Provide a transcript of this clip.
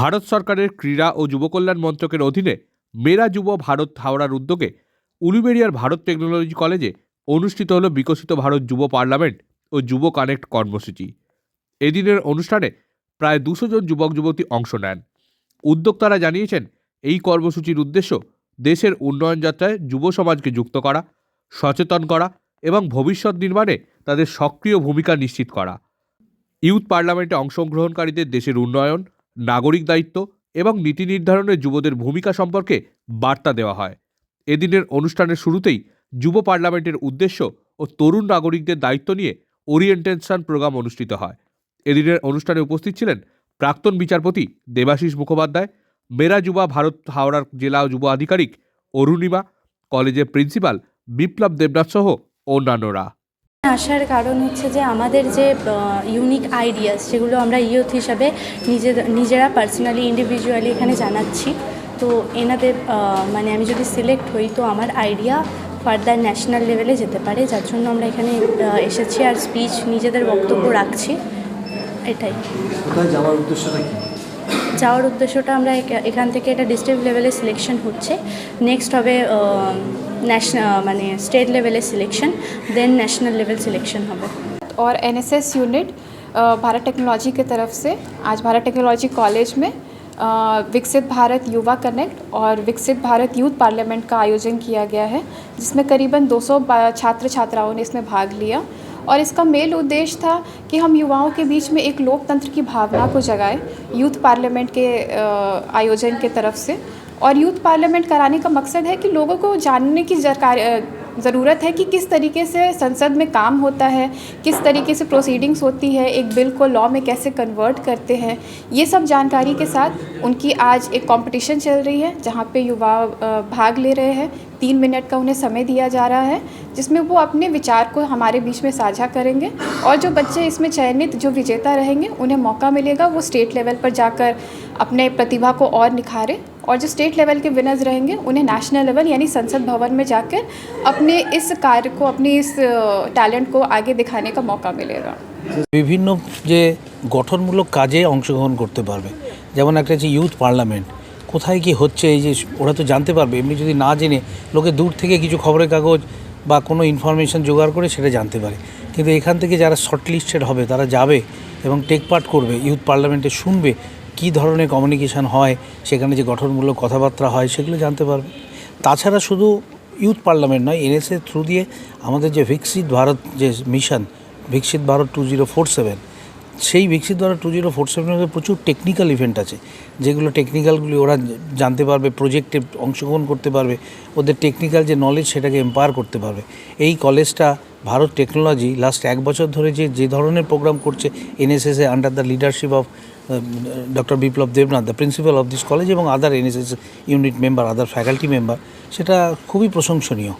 ভারত সরকারের ক্রীড়া ও যুবকল্যাণ মন্ত্রকের অধীনে মেরা যুব ভারত হাওড়ার উদ্যোগে উলুবেড়িয়ার ভারত টেকনোলজি কলেজে অনুষ্ঠিত হল বিকশিত ভারত যুব পার্লামেন্ট ও যুব কানেক্ট কর্মসূচি। এদিনের অনুষ্ঠানে প্রায় দুশো জন যুবক যুবতী অংশ নেন। উদ্যোক্তারা জানিয়েছেন, এই কর্মসূচির উদ্দেশ্য দেশের উন্নয়ন যাত্রায় যুব সমাজকে যুক্ত করা, সচেতন করা এবং ভবিষ্যৎ নির্মাণে তাদের সক্রিয় ভূমিকা নিশ্চিত করা। ইউথ পার্লামেন্টে অংশগ্রহণকারীদের দেশের উন্নয়ন নাগরিক দায়িত্ব এবং নীতি নির্ধারণে যুবদের ভূমিকা সম্পর্কে বার্তা দেওয়া হয়। এদিনের অনুষ্ঠানের শুরুতেই যুব পার্লামেন্টের উদ্দেশ্য ও তরুণ নাগরিকদের দায়িত্ব নিয়ে ওরিয়েন্টেশন প্রোগ্রাম অনুষ্ঠিত হয়। এদিনের অনুষ্ঠানে উপস্থিত ছিলেন প্রাক্তন বিচারপতি দেবাশিস মুখোপাধ্যায়, মেরা যুবা ভারত হাওড়ার জেলা যুব আধিকারিক অরুণিমা, কলেজের প্রিন্সিপাল বিপ্লব দেবনাথ সহ অন্যান্যরা। আসার কারণ হচ্ছে যে আমাদের যে ইউনিক আইডিয়াস সেগুলো আমরা ইয়ুথ হিসাবে নিজেদের নিজেরা পার্সোনালি ইন্ডিভিজুয়ালি এখানে জানাচ্ছি। তো এনাদের মানে আমি যদি সিলেক্ট হই, তো আমার আইডিয়া ফার্দার ন্যাশনাল লেভেলে যেতে পারে। যার জন্য আমরা এখানে এসেছি আর স্পিচ নিজেদের বক্তব্য রাখছি। এটাই। যাওয়ার উদ্দেশ্যটা কি? যাওয়ার উদ্দেশ্যটা আমরা একা- এখান থেকে এটা ডিস্ট্রিক্ট লেভেলে সিলেকশন হচ্ছে নেক্সট হবে ন্যাশনাল মানে স্টেট লেভেলে সিলেকশন দেন ন্যাশনাল লেভেল সিলেকশন হবে और एनएसएस यूनिट अ, भारत टेक्नोलॉजी की तरफ से आज भारत टेक्नोलॉजी कॉलेज में अ, विकसित भारत युवा कनेक्ट और विकसित भारत यूथ पार्लियामेंट का आयोजन किया गया है जिसमें करीबन 200 बा- छात्र छात्राओं ने इसमें भाग लिया और इसका मेल उद्देश्य था कि हम युवाओं के बीच में एक लोकतंत्र की भावना को जगाएँ, यूथ पार्लियामेंट के आयोजन के तरफ़ से। और यूथ पार्लियामेंट कराने का मकसद है कि लोगों को जानने की ज़रूरत है कि किस तरीके से संसद में काम होता है, किस तरीके से प्रोसीडिंग्स होती है, एक बिल को लॉ में कैसे कन्वर्ट करते हैं। ये सब जानकारी के साथ उनकी आज एक कंपटीशन चल रही है, जहाँ पे युवा भाग ले रहे हैं। तीन मिनट का उन्हें समय दिया जा रहा है जिसमें वो अपने विचार को हमारे बीच में साझा करेंगे और जो बच्चे इसमें चयनित जो विजेता रहेंगे उन्हें मौका मिलेगा वो स्टेट लेवल पर जाकर अपने प्रतिभा को और निखारें और जो स्टेट लेवल के विनर्स रहेंगे उन्हें नेशनल लेवल यानी संसद भवन में जाकर अपने इस कार्य को अपनी इस टैलेंट को आगे दिखाने का मौका मिलेगा বিভিন্ন যে গঠনমূলক কাজে অংশগ্রহণ করতে পারবে যেমন একটা হচ্ছে ইউথ পার্লামেন্ট কোথায় কি হচ্ছে এই যে ওরা তো জানতে পারবে। এমনি যদি না জেনে লোকে দূর থেকে কিছু খবরের কাগজ বা কোনো ইনফরমেশন জোগাড় করে সেটা জানতে পারে। কিন্তু এখান থেকে যারা শর্টলিস্টেড হবে, তারা যাবে এবং টেক পার্ট করবে ইউথ পার্লামেন্টে শুনবে কী ধরনের কমিউনিকেশন হয়, সেখানে যে গঠনমূলক কথাবার্তা হয়, সেগুলো জানতে পারবে। তাছাড়া শুধু ইউথ পার্লামেন্ট নয় এনএসএ থ্রু দিয়ে আমাদের যে বিকশিত ভারত যে mission Viksit Bharat two zero four seven সেই বিকশিত দ্বারা টু জিরো ফোর সেভেনের প্রচুর টেকনিক্যাল ইভেন্ট আছে, যেগুলো টেকনিক্যালগুলি ওরা জানতে পারবে প্রজেক্টে অংশগ্রহণ করতে পারবে, ওদের টেকনিক্যাল যে নলেজ সেটাকে এম্পায়ার করতে পারবে। এই কলেজটা ভারত টেকনোলজি লাস্ট এক বছর ধরে যে যে ধরনের প্রোগ্রাম করছে এনএসএসে under the leadership of doctor Biplab Debnath the principal of this college এবং other NSS unit member other faculty member সেটা খুবই প্রশংসনীয়।